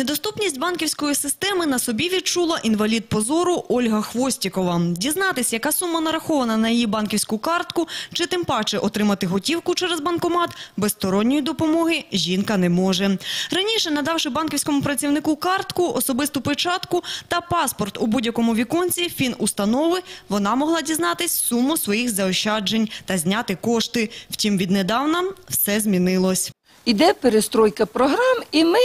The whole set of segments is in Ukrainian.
Недоступність банківської системи на собі відчула інвалід позору Ольга Хвостікова. Дізнатись, яка сума нарахована на її банківську картку, чи тим паче отримати готівку через банкомат, без сторонньої допомоги жінка не може. Раніше, надавши банківському працівнику картку, особисту печатку та паспорт у будь-якому віконці фінустанови, вона могла дізнатись суму своїх заощаджень та зняти кошти. Втім, віднедавна все змінилось. Іде перестройка програм, і ми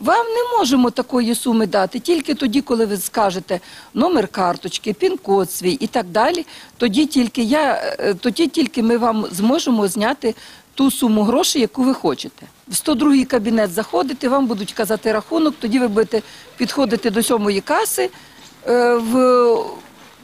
вам не можемо такої суми дати. Тільки тоді, коли ви скажете номер карточки, пін-код свій і так далі, тоді тільки я, е, тоді тільки ми вам зможемо зняти ту суму грошей, яку ви хочете. В 102-й кабінет заходите, вам будуть казати рахунок, тоді ви будете підходити до сьомої каси е, в,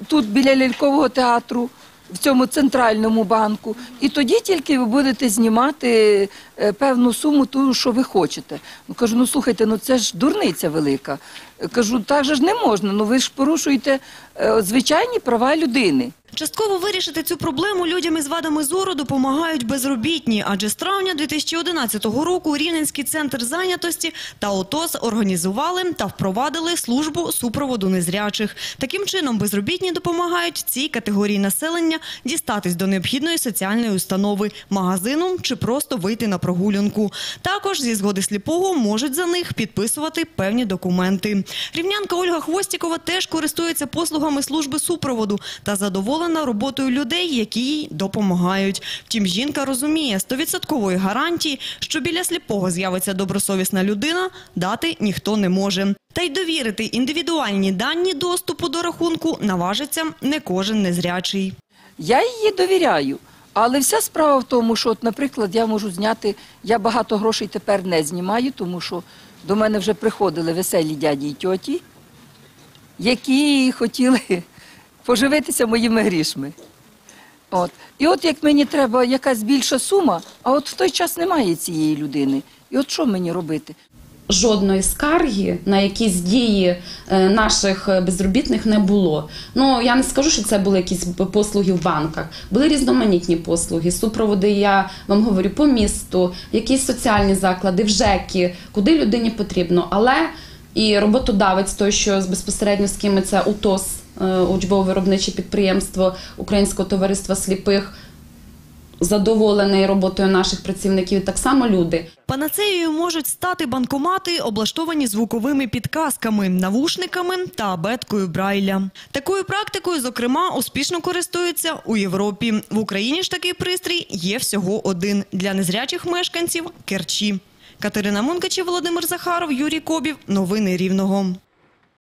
тут біля лялькового театру в цьому центральному банку, і тоді тільки ви будете знімати е, певну суму, ту, що ви хочете. Ну кажу, ну слухайте, ну це ж дурниця велика. Е, Кажу, так же ж не можна. Ну ви ж порушуєте е, звичайні права людини. Частково вирішити цю проблему людям із вадами зору допомагають безробітні, адже з травня 2011 року Рівненський центр зайнятості та ОТОС організували та впровадили службу супроводу незрячих. Таким чином, безробітні допомагають цій категорії населення дістатись до необхідної соціальної установи, магазину чи просто вийти на прогулянку. Також зі згоди сліпого можуть за них підписувати певні документи. Рівнянка Ольга Хвостікова теж користується послугами служби супроводу та задоволена роботою людей, які їй допомагають. Втім, жінка розуміє, стовідсоткової гарантії, що біля сліпого з'явиться добросовісна людина, дати ніхто не може. Та й довірити індивідуальні дані доступу до рахунку наважиться не кожен незрячий. Я її довіряю. Але вся справа в тому, що, от, наприклад, я можу зняти, я багато грошей тепер не знімаю, тому що до мене вже приходили веселі дяді і тьоті, які хотіли поживитися моїми грішми. От. І от як мені треба якась більша сума, а от в той час немає цієї людини. І от що мені робити? жодної скарги на якісь дії е, наших безробітних не було. Ну я не скажу, що це були якісь послуги в банках. Були різноманітні послуги, супроводи. Я вам говорю по місту, якісь соціальні заклади, в ЖЕКи, куди людині потрібно. Але і роботодавець, той, що безпосередньо з ким це УТОС, учбово-виробниче підприємство Українського товариства сліпих. Задоволений роботою наших працівників, так само люди. Панацеєю можуть стати банкомати, облаштовані звуковими підказками, навушниками та абеткою Брайля. Такою практикою, зокрема, успішно користуються у Європі. В Україні ж такий пристрій є всього один для незрячих мешканців Керчі. Катерина Мункачів, Володимир Захаров, Юрій Кобів. Новини Рівного.